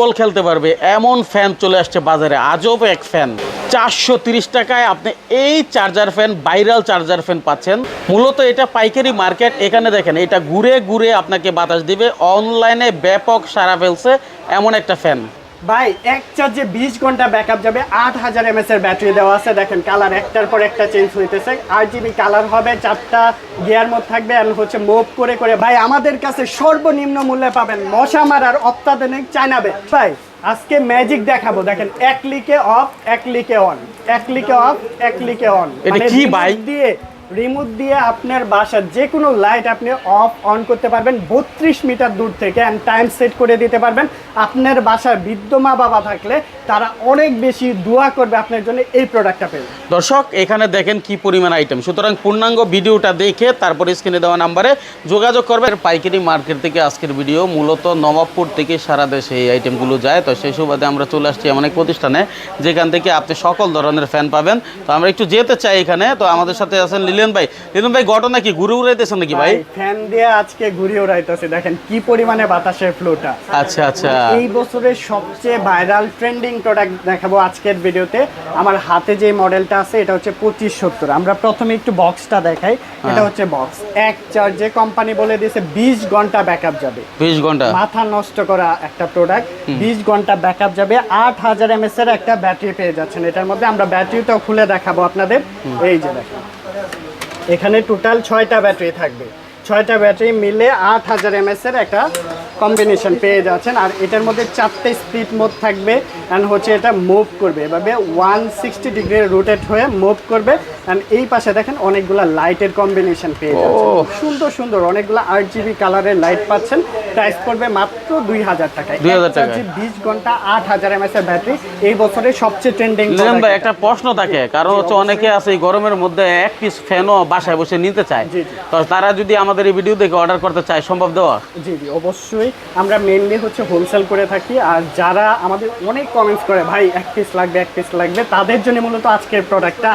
বল খেলতে পারবে, এমন ফ্যান চলে আসছে বাজারে, আজব এক ফ্যান চারশো তিরিশ টাকায় আপনি এই charger fan viral charger fan পাচ্ছেন। মূলত এটা পাইকারি মার্কেট এখানে দেখেন, এটা ঘুরে ঘুরে আপনাকে বাতাস দিবে অনলাইনে ব্যাপক সারা ফেলছে এমন একটা ফ্যান ভাই এক চার্জে বিশ ঘণ্টা ব্যাকআপ যাবে। আট হাজার এমএস এর ব্যাটারি দেওয়া আছে। দেখেন কালার একটার পর একটা চেঞ্জ হইতেছে। আট জিবি কালার হবে চারটা গিয়ার মোড থাকবে। আর হচ্ছে মুভ করে করে ভাই আমাদের কাছে সর্বনিম্ন মূল্যে পাবেন মশা মারার অত্যাধুনিক চাইনাবে ভাই আজকে ম্যাজিক দেখাবো। দেখেন এক লিকে অফ এক লিকে অন এক লিকে অফ এক লিকে অন এটা কি ভাই? দিয়ে রিমোট দিয়ে আপনার বাসার যে কোনো লাইট আপনি অফ অন করতে পারবেন, বত্রিশ মিটার দূর থেকে অ্যান্ড টাইম সেট করে দিতে পারবেন। আপনার বাসার বৃদ্ধ মা বাবা থাকলে তারা অনেক বেশি দোয়া করবে আপনার জন্য এই প্রোডাক্টটা পেয়ে। দর্শক, এখানে দেখেন কি পরিমাণ আইটেম সুতরাং পূর্ণাঙ্গ ভিডিওটা দেখে তারপরে স্ক্রিনে দেওয়া নাম্বারে যোগাযোগ করবে পাইকারি মার্কেট থেকে আজকের ভিডিও মূলত নবাবপুর থেকে সারা দেশে এই আইটেমগুলো যায়। তো সেই সুবাদে আমরা চলে আসছি এমন এক প্রতিষ্ঠানে যেখান থেকে আপনি সকল ধরনের ফ্যান পাবেন। তো আমরা একটু যেতে চাই এখানে। তো আমাদের সাথে আছেন লিলেন ভাই। লিলেন ভাই ঘটনা কি ঘুরে উড়াইতেছেন নাকি ভাই? ফ্যান দিয়ে আজকে ঘুরিয়ে উড়াইতেছে। দেখেন কি পরিমাণে বাতাসের ফ্লোটা আচ্ছা আচ্ছা। এই বছরের সবচেয়ে ভাইরাল ট্রেন্ডিং প্রোডাক্ট দেখাবো আজকের ভিডিওতে। আমার হাতে যে মডেলটা আছে এটা হচ্ছে পঁচিশ সত্তর। আমরা প্রথমে একটু বক্সটা দেখাই। এটা হচ্ছে বক্স এক চার্জে কোম্পানি বলে দিয়েছে বিশ ঘণ্টা ব্যাকআপ যাবে। বিশ ঘণ্টা। মাথা নষ্ট করা একটা প্রোডাক্ট বিশ ঘণ্টা ব্যাকআপ যাবে। আট হাজার এমএস এর একটা ব্যাটারি পেয়ে যাচ্ছেন। এটার মধ্যে আমরা ব্যাটারিটাও খুলে দেখাবো আপনাদের। এই যে দেখেন। এখানে টোটাল ছয়টা ব্যাটারি থাকবে। ছয়টা ব্যাটারি মিলে আট হাজার এমএস এর একটা কম্বিনেশন পেয়ে যাচ্ছেন। আর এটার মধ্যে চারটে স্পিড মোড থাকবে অ্যান্ড হচ্ছে এটা মুভ করবে। এভাবে ওয়ান সিক্সটি ডিগ্রি রোটেট হয়ে মুভ করবে। অ্যান্ড এই পাশে দেখেন অনেকগুলা লাইটের কম্বিনেশন পেয়ে যাচ্ছেন ওহ। সুন্দর সুন্দর অনেকগুলো আট জিবি কালারের লাইট পাচ্ছেন। প্রাইস পড়বে মাত্র দুই হাজার টাকায়। 2000 টাকায়। বিশ ঘণ্টা আট হাজার এমএস এর ব্যাটারি এই বছরে সবচেয়ে ট্রেন্ডিং ভাই একটা প্রশ্ন থাকে কারণ হচ্ছে অনেকে আছে এই গরমের মধ্যে এক পিস ফ্যানও বাসায় বসে নিতে চায়। তো তারা যদি আমাদের এই ভিডিও দেখে অর্ডার করতে চায় সম্ভব দেওয়া? জি জি অবশ্যই। আমরা মেনলি হচ্ছে হোলসেল করে থাকি। আর যারা আমাদের অনেক কমেন্টস করে ভাই এক পিস লাগবে এক পিস লাগবে। তাদের জন্য মূলত আজকের প্রোডাক্টটা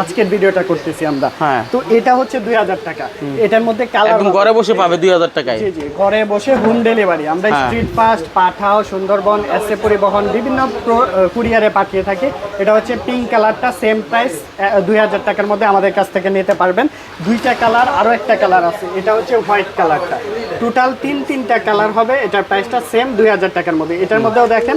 আজকের ভিডিওটা করতেছি আমরা। হ্যাঁ। তো এটা হচ্ছে দুই হাজার টাকা। এটার মধ্যে কালার ঘরে বসে পাবে দুই হাজার টাকায়। জি জি ঘরে বসে হোম ডেলিভারি আমরা হ্যাঁ। Steadfast Pathao Sundarban SA পরিবহন বিভিন্ন কুরিয়ারে পাঠিয়ে থাকি। এটা হচ্ছে পিঙ্ক কালারটা সেম প্রাইস দুই হাজার টাকার মধ্যে আমাদের কাছ থেকে নিতে পারবেন। দুইটা কালার আরও একটা কালার আছে। এটা হচ্ছে হোয়াইট কালারটা টোটাল তিন তিনটা কালার হবে এটার প্রাইসটা সেম দুই হাজার টাকার মধ্যে। এটার মধ্যেও দেখেন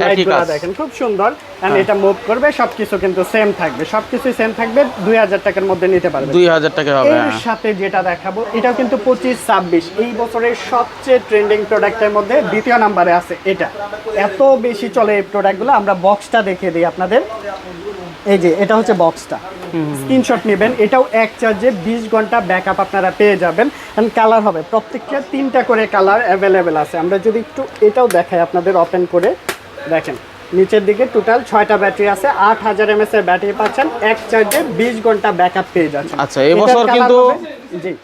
লাইটগুলো দেখেন খুব সুন্দর। অ্যান্ড এটা মুভ করবে সবকিছু কিন্তু সেম থাকবে। সবকিছু সেম থাকবে দুই হাজার টাকার মধ্যে নিতে পারবেন দুই হাজার টাকা হবে এর হ্যাঁ। সাথে যেটা দেখাবো এটাও কিন্তু পঁচিশ ছাব্বিশ। এই বছরের সবচেয়ে ট্রেন্ডিং প্রোডাক্টের মধ্যে দ্বিতীয় নাম্বারে আছে এটা। এত বেশি চলে এই প্রোডাক্টগুলো আমরা বক্সটা দেখিয়ে দিই আপনাদের। এই যে এটা হচ্ছে বক্সটা স্ক্রিনশট নেবেন এটাও এক চার্জে বিশ ঘণ্টা ব্যাকআপ আপনারা পেয়ে যাবেন। অ্যান্ড কালার হবে প্রত্যেকটা তিনটা করে কালার অ্যাভেলেবেল আছে। আমরা যদি একটু এটাও দেখাই আপনাদের ওপেন করে। দেখেন নিচের দিকে টোটাল ছয়টা ব্যাটারি আছে আট হাজার এমএস এর ব্যাটারি পাচ্ছেন এক চার্জে বিশ ঘণ্টা ব্যাকআপ পেয়ে যাচ্ছেন। আচ্ছা এবছর কিন্তু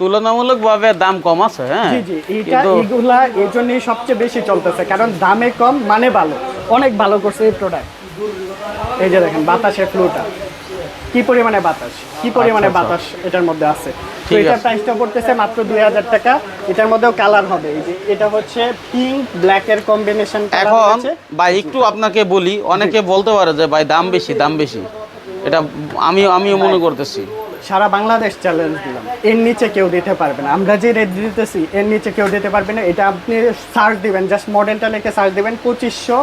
তুলনামূলক ভাবে দাম কম আছে হ্যাঁ? জি জি এটা এগুলা এই জন্যই সবচেয়ে বেশি চলতেছে কারণ দামে কম মানে ভালো। অনেক ভালো করছে এই প্রোডাক্ট এই যে দেখেন বাতাসের ফ্লুটা কি পরিমাণে বাতাস? কি পরিমাণে আচ্ছা, বাতাস এটার মধ্যে আছে? তো এটার প্রাইসটা পড়তেছে মাত্র দুই হাজার টাকা। এটার মধ্যেও কালার হবে। এই যে এটা হচ্ছে পিঙ্ক ব্ল্যাক এর কম্বিনেশন এখন ভাই একটু আপনাকে বলি অনেকে বলতে পারে যে ভাই দাম বেশি দাম বেশি। এটা আমি আমিও মনে করতেছি। সারা বাংলাদেশ চ্যালেঞ্জ দিলাম। এর নিচে কেউ দিতে পারবে না। আমরা যে রেট দিতেছি এর নিচে কেউ দিতে পারবে না। এটা আপনি সার্চ দিবেন জাস্ট মডেলটা লিখে সার্চ দিবেন পঁচিশশো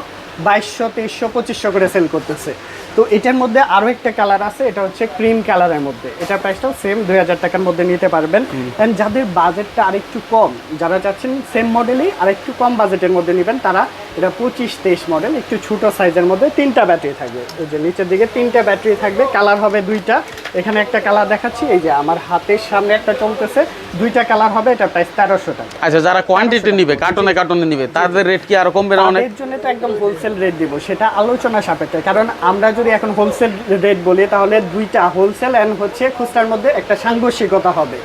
বাইশশো তেইশশো পঁচিশশো করে সেল করতেছে। তো এটার মধ্যে আরও একটা কালার আছে এটা হচ্ছে ক্রিম কালারের মধ্যে। এটার প্রাইসটাও সেম দুই হাজার টাকার মধ্যে নিতে পারবেন। অ্যান্ড যাদের বাজেটটা আরেকটু কম যারা চাচ্ছেন সেম মডেলই আরেকটু কম বাজেটের মধ্যে নেবেন তারা এটা পঁচিশ তেইশ মডেল একটু ছোটো সাইজের মধ্যে তিনটা ব্যাটারি থাকবে। এই যে নিচের দিকে তিনটা ব্যাটারি থাকবে কালার হবে দুইটা। এখানে একটা কালার দেখাচ্ছি এই যে আমার হাতের সামনে একটা চলতেছে দুইটা কালার হবে এটা প্রাইস তেরোশো টাকা। আচ্ছা যারা কোয়ান্টিটি নিবে কার্টনে কার্টনে নিবে তাদের রেট কি আরও কমবে না অনেক? জন্য তো একদম হোলসেল রেট দিব সেটা আলোচনা সাপেক্ষে। কারণ আমরা যদি এখন হোলসেল রেট বলি তাহলে দুইটা হোলসেল অ্যান্ড হচ্ছে খুচরার মধ্যে একটা সাংঘর্ষিকতা হবে।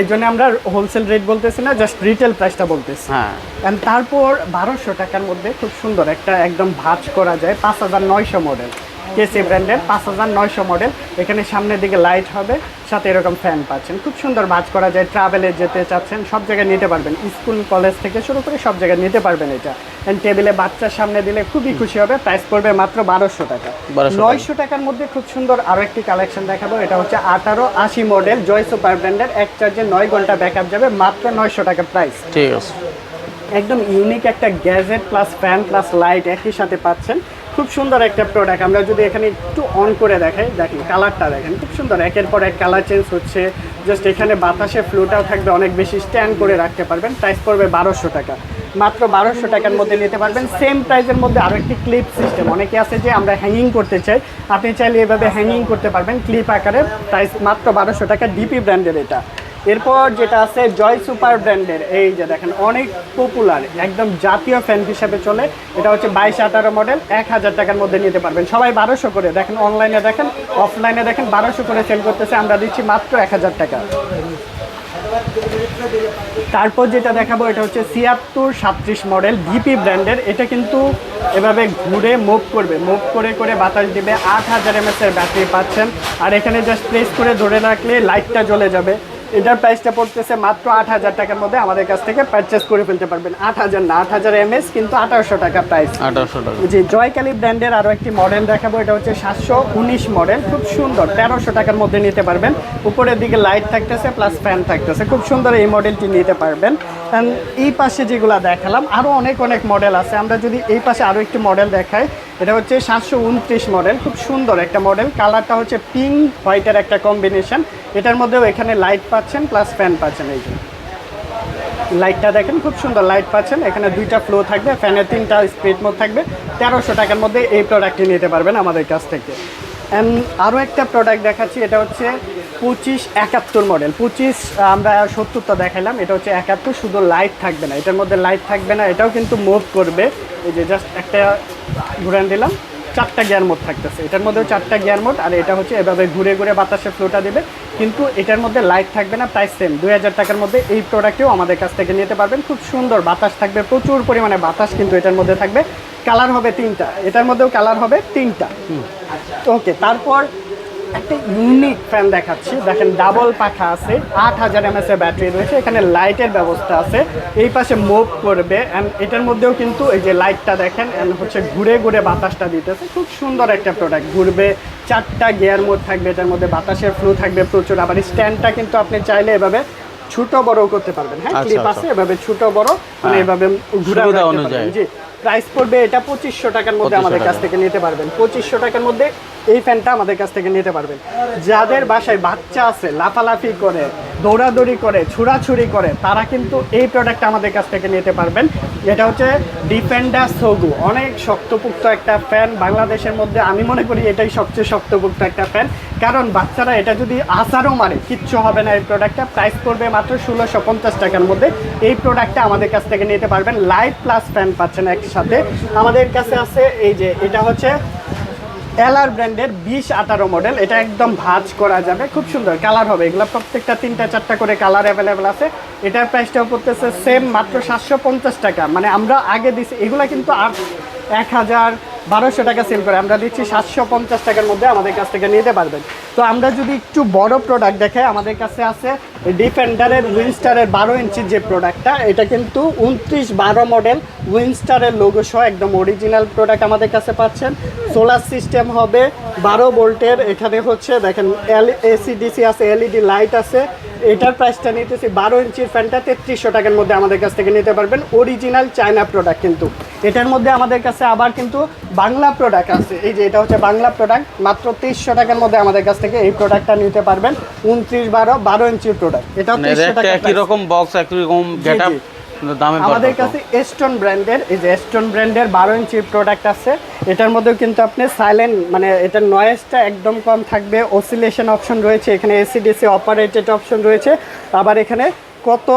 এই জন্য আমরা হোলসেল রেট বলতেছি না জাস্ট রিটেল প্রাইসটা বলতেছি। হ্যাঁ। তারপর বারোশো টাকার মধ্যে খুব সুন্দর একটা একদম ভাজ করা যায় পাঁচ হাজার নয়শো মডেল কেসি ব্র্যান্ডের পাঁচ হাজার নয়শো মডেল এখানে সামনের দিকে লাইট হবে সাথে এরকম ফ্যান পাচ্ছেন। খুব সুন্দর ভাজ করা যায় ট্রাভেলে যেতে চাচ্ছেন সব জায়গায় নিতে পারবেন। স্কুল কলেজ থেকে শুরু করে সব জায়গায় নিতে পারবেন এটা। টেবিলে বাচ্চার সামনে দিলে খুবই খুশি হবে। প্রাইস পড়বে মাত্র বারোশো টাকা। নয়শো টাকার মধ্যে খুব সুন্দর আরও একটি কালেকশন দেখাবো। এটা হচ্ছে আঠারো আশি মডেল জয় সুপার ব্র্যান্ডের এক চার্জে নয় ঘণ্টা ব্যাক যাবে মাত্র নয়শো টাকা প্রাইস ঠিক আছে। একদম ইউনিক একটা gadget plus fan plus light একই সাথে পাচ্ছেন। খুব সুন্দর একটা প্রোডাক্ট আমরা যদি এখানে একটু অন করে দেখাই, দেখেন কালারটা দেখেন, খুব সুন্দর। একের পর এক কালার চেঞ্জ হচ্ছে। জাস্ট এখানে বাতাসে ফ্লোটাও থাকবে, অনেক বেশি স্ট্যান্ড করে রাখতে পারবেন। প্রাইস পড়বে বারোশো টাকা। মাত্র বারোশো টাকার মধ্যে নিতে পারবেন। সেম প্রাইসের মধ্যে আরও একটি ক্লিপ সিস্টেম অনেকে আছে যে আমরা হ্যাঙ্গিং করতে চাই। আপনি চাইলে এভাবে হ্যাঙ্গিং করতে পারবেন। ক্লিপ আকারে প্রাইস মাত্র বারোশো টাকা। ডিপি ব্র্যান্ডের এটা। এরপর যেটা আছে জয় সুপার ব্র্যান্ডের, এই যে দেখেন, অনেক পপুলার একদম জাতীয় ফ্যান হিসাবে চলে। এটা হচ্ছে বাইশ আঠারো মডেল এক হাজার টাকার মধ্যে নিতে পারবেন। সবাই বারোশো করে, দেখেন অনলাইনে দেখেন অফলাইনে দেখেন, বারোশো করে সেল করতেছে, আমরা দিচ্ছি মাত্র এক হাজার টাকা। তারপর যেটা দেখাবো, এটা হচ্ছে ছিয়াত্তর সাতত্রিশ মডেল ভিপি ব্র্যান্ডের এটা কিন্তু এভাবে ঘুরে মুভ করবে। মুভ করে করে বাতাস দিবে, আট হাজার এমএস এর ব্যাটারি পাচ্ছেন। আর এখানে জাস্ট প্রেস করে ধরে রাখলে লাইটটা জ্বলে যাবে। এটার প্রাইসটা পড়তেছে মাত্র আট হাজার টাকার মধ্যে আমাদের কাছ থেকে পারচেস করে ফেলতে পারবেন। আট হাজার না আট হাজার এমএস কিন্তু আঠারোশো টাকা প্রাইস আঠারোশো টাকা। জি জয়কালী ব্র্যান্ডের আরও একটি মডেল দেখাবো এটা হচ্ছে সাতশো উনিশ মডেল খুব সুন্দর তেরোশো টাকার মধ্যে নিতে পারবেন। উপরের দিকে লাইট থাকতেছে প্লাস ফ্যান থাকতেছে খুব সুন্দর এই মডেলটি নিতে পারবেন। এই পাশে যেগুলো দেখালাম আরও অনেক অনেক মডেল আছে। আমরা যদি এই পাশে আরও একটি মডেল দেখাই, এটা হচ্ছে সাতশো উনত্রিশ মডেল খুব সুন্দর একটা মডেল কালারটা হচ্ছে পিঙ্ক হোয়াইটের একটা কম্বিনেশন এটার মধ্যেও এখানে লাইট পাচ্ছেন প্লাস ফ্যান পাচ্ছেন এই লাইটটা দেখেন, খুব সুন্দর লাইট পাচ্ছেন। এখানে দুইটা ফ্লো থাকবে ফ্যানের তিনটা স্পিড মোড থাকবে। তেরোশো টাকার মধ্যে এই প্রোডাক্টটি নিতে পারবেন আমাদের কাছ থেকে। অ্যান্ড আরও একটা প্রোডাক্ট দেখাচ্ছি, এটা হচ্ছে পঁচিশ একাত্তর মডেল পঁচিশ আমরা সত্তরটা দেখালাম এটা হচ্ছে একাত্তর শুধু লাইট থাকবে না। এটার মধ্যে লাইট থাকবে না এটাও কিন্তু মুভ করবে। এই যে জাস্ট একটা ঘুরান দিলাম চারটা গিয়ার মোড থাকতেছে। এটার মধ্যেও চারটা গিয়ার মোড আর এটা হচ্ছে এভাবে ঘুরে ঘুরে বাতাসে ফ্লোটা দেবে। কিন্তু এটার মধ্যে লাইট থাকবে না প্রাইস সেম দুই হাজার টাকার মধ্যে এই প্রোডাক্টেও আমাদের কাছ থেকে নিতে পারবেন। খুব সুন্দর বাতাস থাকবে প্রচুর পরিমাণে বাতাস কিন্তু এটার মধ্যে থাকবে। কালার হবে তিনটা এটার মধ্যেও কালার হবে তিনটা। ওকে তারপর একটা ইউনিক ফ্যান দেখাচ্ছি। দেখেন ডাবল পাখা আছে আট হাজার এমএস এর ব্যাটারি রয়েছে এখানে লাইটের ব্যবস্থা আছে। এই পাশে মুভ করবে অ্যান্ড এটার মধ্যেও কিন্তু এই যে লাইটটা দেখেন অ্যান্ড হচ্ছে ঘুরে ঘুরে বাতাসটা দিতেছে। খুব সুন্দর একটা প্রোডাক্ট ঘুরবে চারটা গিয়ার মোড থাকবে এটার মধ্যে বাতাসের ফ্লো থাকবে প্রচুর। আবার স্ট্যান্ডটা কিন্তু আপনি চাইলে এভাবে ছোট বড় করতে পারবেন হ্যাঁ আচ্ছা, ক্লিপ আচ্ছা। আছে এভাবে ছোট বড় মানে হ্যাঁ। এভাবে ঘুরে জি প্রাইস পড়বে এটা পঁচিশশো টাকার মধ্যে আমাদের কাছ থেকে নিতে পারবেন। পঁচিশশো টাকার মধ্যে এই ফ্যানটা আমাদের কাছ থেকে নিতে পারবেন। যাদের বাসায় বাচ্চা আছে, লাফালাফি করে, দৌড়াদৌড়ি করে, ছুড়াছুড়ি করে, তারা কিন্তু এই প্রোডাক্টটা আমাদের কাছ থেকে নিতে পারবেন। এটা হচ্ছে ডিফেন্ডার সগু অনেক শক্তপুক্ত একটা ফ্যান বাংলাদেশের মধ্যে। আমি মনে করি এটাই সবচেয়ে শক্তপুক্ত একটা ফ্যান কারণ বাচ্চারা এটা যদি আসারও মারে, কিচ্ছু হবে না এই প্রোডাক্টটা প্রাইস পড়বে মাত্র ষোলোশো পঞ্চাশ টাকার মধ্যে। এই প্রোডাক্টটা আমাদের কাছ থেকে নিতে পারবেন। লাইট প্লাস ফ্যান পাচ্ছেন একসাথে। আমাদের কাছে আছে এই যে, এটা হচ্ছে এলআর ব্র্যান্ডের বিশ আঠারো মডেল এটা একদম ভাজ করা যাবে, খুব সুন্দর কালার হবে। এগুলো প্রত্যেকটা তিনটা, চারটা করে কালার অ্যাভেলেবেল আছে। এটার প্রাইসটাও পড়তেছে সেম মাত্র সাতশো পঞ্চাশ টাকা। মানে আমরা আগে দিছি, এগুলো কিন্তু আট এক হাজার বারোশো টাকা সেল করে, আমরা দিচ্ছি সাতশো পঞ্চাশ টাকার মধ্যে আমাদের কাছ থেকে নিতে পারবেন। তো আমরা যদি একটু বড় প্রোডাক্ট দেখাই, আমাদের কাছে আছে ডিফেন্ডারের উইনস্টারের বারো ইঞ্চির যে প্রোডাক্টটা এটা কিন্তু উনত্রিশ বারো মডেল উইনস্টারের লোগো সহ একদম অরিজিনাল প্রোডাক্ট আমাদের কাছে পাচ্ছেন। সোলার সিস্টেম হবে, বারো ভোল্টের, এখানে হচ্ছে দেখেন এল এসি ডিসি আছে এলইডি লাইট আছে। এটার প্রাইসটা নিতেছি বারো ইঞ্চির ফ্যানটা তেত্রিশশো টাকার মধ্যে আমাদের কাছ থেকে নিতে পারবেন। অরিজিনাল চায়না প্রোডাক্ট কিন্তু। এটার মধ্যে আমাদের কাছে আবার কিন্তু বাংলা প্রোডাক্ট আছে। এই যে এটা হচ্ছে বাংলা প্রোডাক্ট মাত্র তেইশশো টাকার মধ্যে আমাদের কাছ থেকে এই প্রোডাক্টটা নিতে পারবেন। উনত্রিশ বারো বারো ইঞ্চির প্রোডাক্ট এটাও মানে তেইশশো টাকা একই রকম বক্স একই রকম আমাদের কাছে এস্টন ব্র্যান্ডের এই যে এস্টন ব্র্যান্ডের বারো ইঞ্চির প্রোডাক্ট আছে। এটার মধ্যেও কিন্তু আপনি সাইলেন্ট মানে এটার নয়েজটা একদম কম থাকবে। অসিলেশন অপশন রয়েছে এখানে এসিডিসি অপারেটেড অপশন রয়েছে। আবার এখানে কত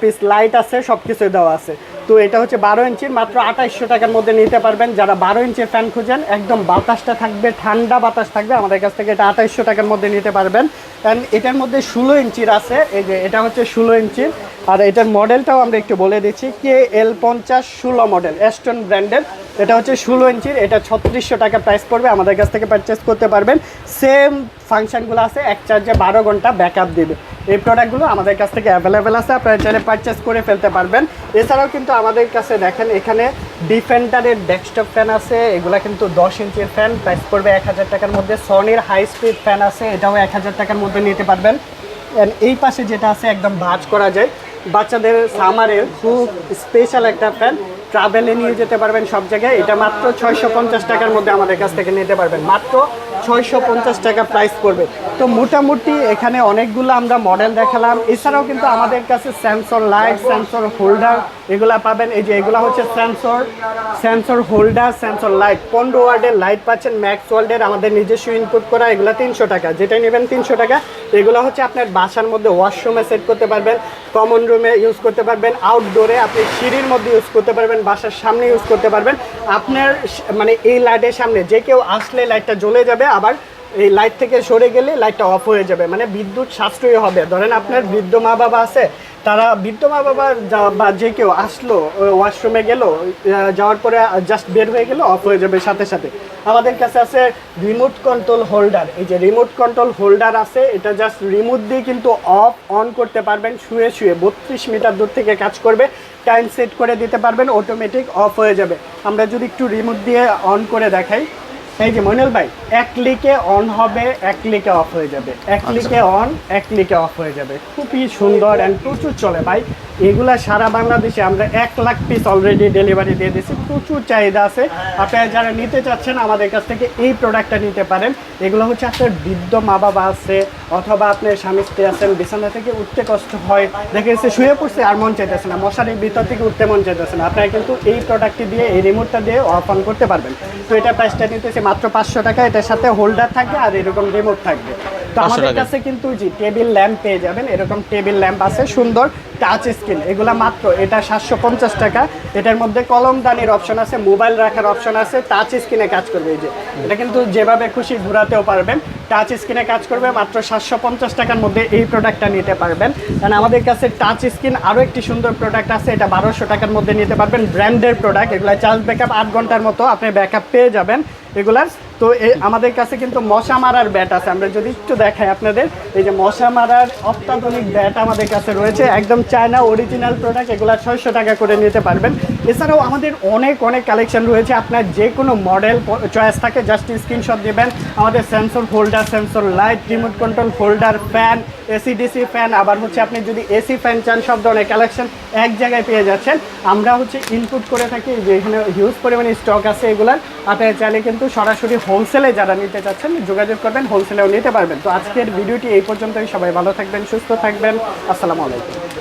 পিস লাইট আছে সব কিছু দেওয়া আছে। তো এটা হচ্ছে বারো ইঞ্চির, মাত্র আঠাইশশো টাকার মধ্যে নিতে পারবেন। যারা বারো ইঞ্চির ফ্যান খুঁজেন, একদম বাতাসটা থাকবে, ঠান্ডা বাতাস থাকবে, আমাদের কাছ থেকে এটা আঠাইশশো টাকার মধ্যে নিতে পারবেন। কারণ এটার মধ্যে ষোলো ইঞ্চির আছে, এই যে এটা হচ্ছে ষোলো ইঞ্চির। আর এটার মডেলটাও আমরা একটু বলে দিচ্ছি, কে এল পঞ্চাশ ষোলো মডেল এস্টন ব্র্যান্ডের এটা হচ্ছে ষোলো ইঞ্চির, এটা ছত্রিশশো টাকা প্রাইস পড়বে। আমাদের কাছ থেকে পারচেস করতে পারবেন। সেম ফাংশনগুলো আছে, এক চার্জে বারো ঘণ্টা ব্যাকআপ দেবে। এই প্রোডাক্টগুলো আমাদের কাছ থেকে অ্যাভেলেবেল আছে, আপনারা চাইলে পারচেস করে ফেলতে পারবেন। এছাড়াও কিন্তু আমাদের কাছে দেখেন, এখানে ডিফেন্ডারের ডেস্কটপ ফ্যান আছে, এগুলা কিন্তু দশ ইঞ্চির ফ্যান প্রাইস পড়বে এক হাজার টাকার মধ্যে। সনির হাই স্পিড ফ্যান আছে, এটাও এক হাজার টাকার মধ্যে নিতে পারবেন। এই পাশে যেটা আছে, একদম ভাঁজ করা যায়। বাচ্চাদের সামারের খুব স্পেশাল একটা ফ্যান ট্রাভেলে নিয়ে যেতে পারবেন সব জায়গায়। এটা মাত্র ছয়শো পঞ্চাশ টাকার মধ্যে আমাদের কাছ থেকে নিতে পারবেন। মাত্র ছয়শো পঞ্চাশ টাকা প্রাইস পড়বে। তো মোটামুটি এখানে অনেকগুলো আমরা মডেল দেখালাম। এছাড়াও কিন্তু আমাদের কাছে সেন্সর লাইট সেন্সর হোল্ডার এগুলা পাবেন। এই যে এগুলা হচ্ছে sensor sensor holder sensor light পনেরো ওয়ার্ডের লাইট পাচ্ছেন ম্যাক্স ওয়ার্ল্ডের আমাদের নিজস্ব ইনপুট করা। এগুলো তিনশো টাকা। যেটাই নেবেন তিনশো টাকা। এগুলো হচ্ছে আপনার বাসার মধ্যে ওয়াশরুমে সেট করতে পারবেন কমন রুমে ইউজ করতে পারবেন আউটডোরে আপনি সিঁড়ির মধ্যে ইউজ করতে পারবেন, বাসার সামনে ইউজ করতে পারবেন। আপনার মানে এই লাইটের সামনে যে কেউ আসলে লাইটটা জ্বলে যাবে আবার এই লাইট থেকে সরে গেলে লাইটটা অফ হয়ে যাবে। মানে বিদ্যুৎ সাশ্রয়ী হবে। ধরেন আপনার বৃদ্ধ মা বাবা আছে, তারা বৃদ্ধ মা বাবা বা যে কেউ আসলো ওয়াশরুমে গেল যাওয়ার পরে জাস্ট বের হয়ে গেল অফ হয়ে যাবে সাথে সাথে। আমাদের কাছে আছে রিমোট কন্ট্রোল হোল্ডার এই যে রিমোট কন্ট্রোল হোল্ডার আছে, এটা জাস্ট রিমোট দিয়ে কিন্তু অফ অন করতে পারবেন, শুয়ে শুয়ে। বত্রিশ মিটার দূর থেকে কাজ করবে টাইম সেট করে দিতে পারবেন অটোমেটিক অফ হয়ে যাবে। আমরা যদি একটু রিমোট দিয়ে অন করে দেখাই। এই যে মনিল ভাই এক ক্লিকে অন হবে এক ক্লিকে অফ হয়ে যাবে। এক ক্লিকে অন এক ক্লিকে অফ হয়ে যাবে। খুবই সুন্দর অ্যান্ড প্রচুর চলে ভাই। এগুলা সারা বাংলাদেশে আমরা এক লাখ পিস অলরেডি ডেলিভারি দিয়ে দিয়েছি। প্রচুর চাহিদা আছে। আপনারা যারা নিতে চাচ্ছেন আমাদের কাছ থেকে এই প্রোডাক্টটা নিতে পারেন। এগুলো হচ্ছে আপনার বৃদ্ধ মা বাবা আছে অথবা আপনার স্বামী স্ত্রী আছেন বিছানা থেকে উঠতে কষ্ট হয়। দেখে এসে শুয়ে পড়ছে আর মন চাইতেছে না। মশারির ভিতর থেকে উঠতে মন চাইতেছে না। আপনারা কিন্তু এই প্রোডাক্টটি দিয়ে এই রিমোটটা দিয়ে অফ অন করতে পারবেন। তো এটা প্রাইসটা নিতেছে মাত্র পাঁচশো টাকা। এটার সাথে হোল্ডার থাকবে আর এরকম রিমোট থাকবে। তো 500 আমাদের কাছে কিন্তু জি টেবিল ল্যাম্প পেয়ে যাবেন। এরকম টেবিল ল্যাম্প আছে সুন্দর। টাচ স্ক্রিন, এগুলা মাত্র। এটা সাতশো পঞ্চাশ টাকা। এটার মধ্যে কলমদানির অপশন আছে মোবাইল রাখার অপশন আছে টাচ স্ক্রিনে কাজ করবে এই যে। এটা কিন্তু যেভাবে খুশি ঘোরাতেও পারবেন। টাচ স্ক্রিনে কাজ করবে, মাত্র সাতশো পঞ্চাশ টাকার মধ্যে এই প্রোডাক্টটা নিতে পারবেন। কারণ আমাদের কাছে টাচ স্ক্রিন আরও একটি সুন্দর প্রোডাক্ট আছে, এটা বারোশো টাকার মধ্যে নিতে পারবেন। ব্র্যান্ডের প্রোডাক্ট এগুলো চার্জ ব্যাকআপ আট ঘণ্টার মতো আপনি ব্যাকআপ পেয়ে যাবেন। এগুলার তো আমাদের কাছে কিন্তু মশা মারার ব্যাট আছে। আমরা যদি একটু দেখাই আপনাদের, এই যে মশা মারার অত্যাধুনিক ব্যাট আমাদের কাছে রয়েছে। একদম চায়না অরিজিনাল প্রোডাক্ট এগুলো ছয়শো টাকা করে নিতে পারবেন। এছাড়াও আমাদের অনেক অনেক কালেকশন রয়েছে। আপনার যে কোনো মডেল চয়েস থাকে জাস্ট স্ক্রিনশট দিবেন। আমাদের sensor holder sensor light remote control holder fan AC DC fan আবার হচ্ছে আপনি যদি এসি ফ্যান চান, সব ধরনের কালেকশন এক জায়গায় পেয়ে যাচ্ছেন। আমরা হচ্ছে ইনপুট করে থাকি, যে এখানে হিউজ পরিমাণে স্টক আছে এগুলার। আপনারা চাইলে কিন্তু সরাসরি হোলসেলে যারা নিতে চাচ্ছেন, যোগাযোগ করবেন, হোলসেলেও নিতে পারবেন। তো আজকের ভিডিওটি এই পর্যন্তই। সবাই ভালো থাকবেন, সুস্থ থাকবেন। আসসালামু আলাইকুম।